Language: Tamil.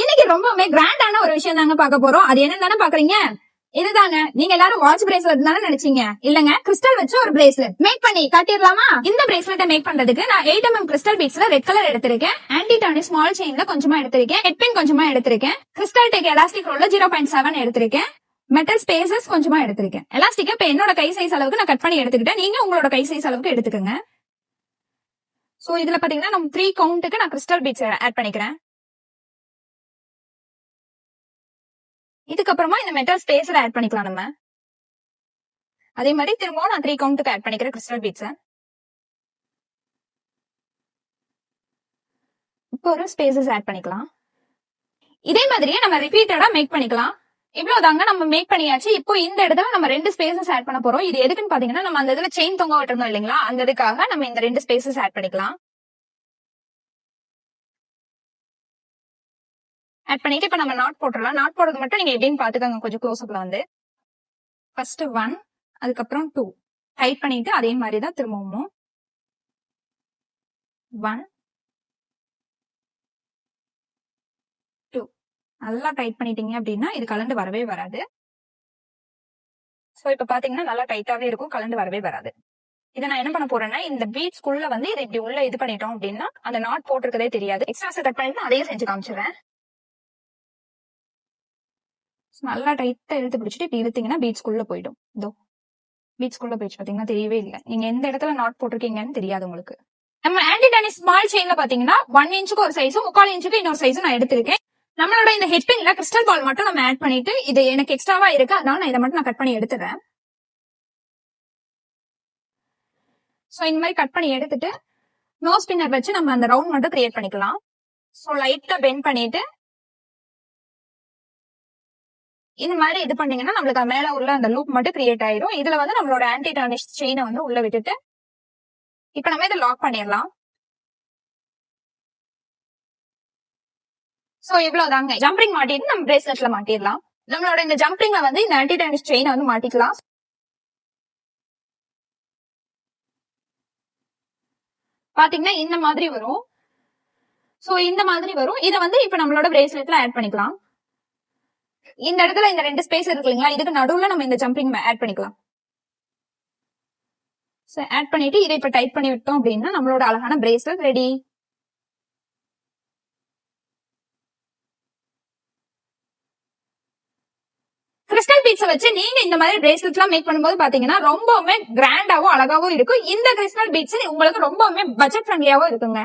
இன்னைக்கு ரொம்பவுமே கிராண்டான ஒரு விஷயம் தாங்க பார்க்க போறோம். அது என்னன்னு தானே பாக்குறீங்க இதுதாங்க. நீங்க எல்லாரும் வாட்ச் பிரேஸ்லெட் தானே நினைச்சீங்க? இல்லங்க. கிறிஸ்டல் வச்சு ஒரு பிரேஸ்லெட் மேக் பண்ணி கட்டிடலாமா? இந்த பிரேஸ்லெட்டை மேக் பண்றதுக்கு நான் எயிட் எம்எம் கிறிஸ்டல் பீட்ஸ்ல ரெட் கலர் எடுத்திருக்கேன். ஆன்டி டானி ஸ்மால் செயின்ல கொஞ்சமா எடுத்திருக்கேன். ஹெட் பின் கொஞ்சமா எடுத்திருக்கேன். கிறிஸ்டல் டேக் எலாஸ்டிக் ரோல்ல ஜீரோ பாயிண்ட் செவன் எடுத்திருக்கேன். மெட்டல் ஸ்பேசஸ் கொஞ்சமா எடுத்திருக்கேன். எலாஸ்டிக் இப்ப என்னோட கை சைஸ் அளவுக்கு நான் கட் பண்ணி எடுத்துக்கிட்டேன். நீங்க உங்களோட கை சைஸ் அளவுக்கு எடுத்துக்கோங்க. சோ இதுல பாத்தீங்கன்னா நம்ம த்ரீ கவுண்ட்டுக்கு நான் கிறிஸ்டல் பீட்ஸ் ஆட் பண்ணிக்கிறேன். இதுக்கப்புறமா இந்த மெட்டல் ஸ்பேஸ்ல ஆட் பண்ணிக்கலாம் நம்ம. அதே மாதிரி திரும்பவும் நான் த்ரீ கவுண்ட்டுக்கு ஆட் பண்ணிக்கிறேன் கிறிஸ்டல் பீட்ஸ் இப்போ ஒரு ஸ்பேசஸ் ஆட் பண்ணிக்கலாம். இதே மாதிரியே நம்ம ரிப்பீட்டடா மேக் பண்ணிக்கலாம். இவ்வளவு தாங்க நம்ம மேக் பண்ணியாச்சு. இப்போ இந்த இடத்துல நம்ம ரெண்டு ஸ்பேசஸ் ஆட் பண்ண போறோம். இது எதுக்குன்னு பாத்தீங்கன்னா நம்ம அந்த இதுல செயின் தொங்க விட்டுருந்தோம் இல்லைங்களா? அந்த இதுக்காக நம்ம இந்த ரெண்டு ஸ்பேசஸ் ஆட் பண்ணிக்கலாம். ஆட் பண்ணிட்டு இப்ப நம்ம நாட் போட்டுடலாம். நாட் போடுறது மட்டும் நீங்க எப்படின்னு பாத்துக்கோங்க கொஞ்சம் க்ளோஸ்அப்ல வந்து. ஃபர்ஸ்ட் ஒன் அதுக்கப்புறம் டூ டைட் பண்ணிட்டு அதே மாதிரி தான் திரும்பவும். ஒன் டூ நல்லா டைட் பண்ணிட்டீங்க அப்படின்னா இது கலந்து வரவே வராது. ஸோ இப்ப பாத்தீங்கன்னா நல்லா டைட்டாவே இருக்கும் கலந்து வரவே வராது. இதை நான் என்ன பண்ண போறேன்னா இந்த பீட்ஸ்குள்ள வந்து இதை இப்படி உள்ள இது பண்ணிட்டோம் அப்படின்னா அந்த நாட் போட்டிருக்கதே தெரியாது. எக்ஸ்ட்ரா கட் பண்ணிட்டு அதையும் செஞ்சு காமிச்சிடுறேன். நல்லா டைட்டா இழுத்து பிடிச்சிட்டு இப்படி இழுத்தீங்கன்னா பீட்ஸ்குள்ள போயிடும். இதோ பீட்ஸ்குள்ள போயிடுச்சு பாத்தீங்கன்னா தெரியவே இல்லை. நீங்க எந்த இடத்துல நாட் போட்டிருக்கீங்கன்னு தெரியாது உங்களுக்கு. நம்ம ஆன்டி டானி ஸ்மால் செயின்ல பாத்தீங்கன்னா ஒன் இன்ச்சுக்கு ஒரு சைஸும் முக்கால் இன்ச்சுக்கு இன்னொரு சைஸும் நான் எடுத்திருக்கேன். நம்மளோட இந்த ஹெட்பின்ல கிறிஸ்டல் பால் மட்டும் நம்ம ஆட் பண்ணிட்டு இது எனக்கு எக்ஸ்ட்ராவா இருக்கு அதனால நான் இதை மட்டும் நான் கட் பண்ணி எடுத்துறேன். சோ இந்த மாதிரி கட் பண்ணி எடுத்துட்டு நோ ஸ்பின்னர் வச்சு நம்ம அந்த ரவுண்ட் மட்டும் கிரியேட் பண்ணிக்கலாம். சோ லைட்டா பெண்ட் பண்ணிட்டு இந்த மாதிரி இது பண்ணீங்கன்னா நம்மளுக்கு மேல உள்ள அந்த லூப் மட்டும் கிரியேட் ஆயிரும். இதுல வந்து நம்மளோட ஆன்டி டானிஷ் செயினை வந்து உள்ள விட்டுட்டு இப்ப நம்ம இதை லாக் பண்ணிடலாம். சோ இவ்வளவுதாங்க. ஜம்பிங் மாட்டிட்டு நம்ம பிரேஸ்லெட்ல மாட்டிடலாம். நம்மளோட இந்த ஜம்பிங்ல வந்து இந்த ஆன்டி டானிஷ் செயினை வந்து மாட்டிக்கலாம். பாத்தீங்கன்னா இந்த மாதிரி வரும். சோ இந்த மாதிரி வரும். இதை வந்து இப்ப நம்மளோட பிரேஸ்லெட்ல ஆட் பண்ணிக்கலாம். இந்த இடத்துல இந்த ரெண்டு ஸ்பேஸ் இருக்கு இல்லைங்களா இதுக்கு நடுவுல நம்ம இந்த ஜம்பிங் ஆட் பண்ணிக்கலாம். ஆட் பண்ணிட்டு இதை இப்ப டைட் பண்ணி விட்டோம் அப்படின்னா நம்மளோட அழகான பிரேஸ்லெட் ரெடி கிறிஸ்டல் பீட்ஸை வச்சு நீங்க இந்த மாதிரி பிரேஸ்லெட் எல்லாம் மேக் பண்ணும்போது பாத்தீங்கன்னா ரொம்பவுமே கிராண்டாவும் அழகாவும் இருக்கும். இந்த கிறிஸ்டல் பீட்ஸ் உங்களுக்கு ரொம்பவுமே பட்ஜெட் ஃப்ரெண்ட்லியாவும் இருக்குங்க.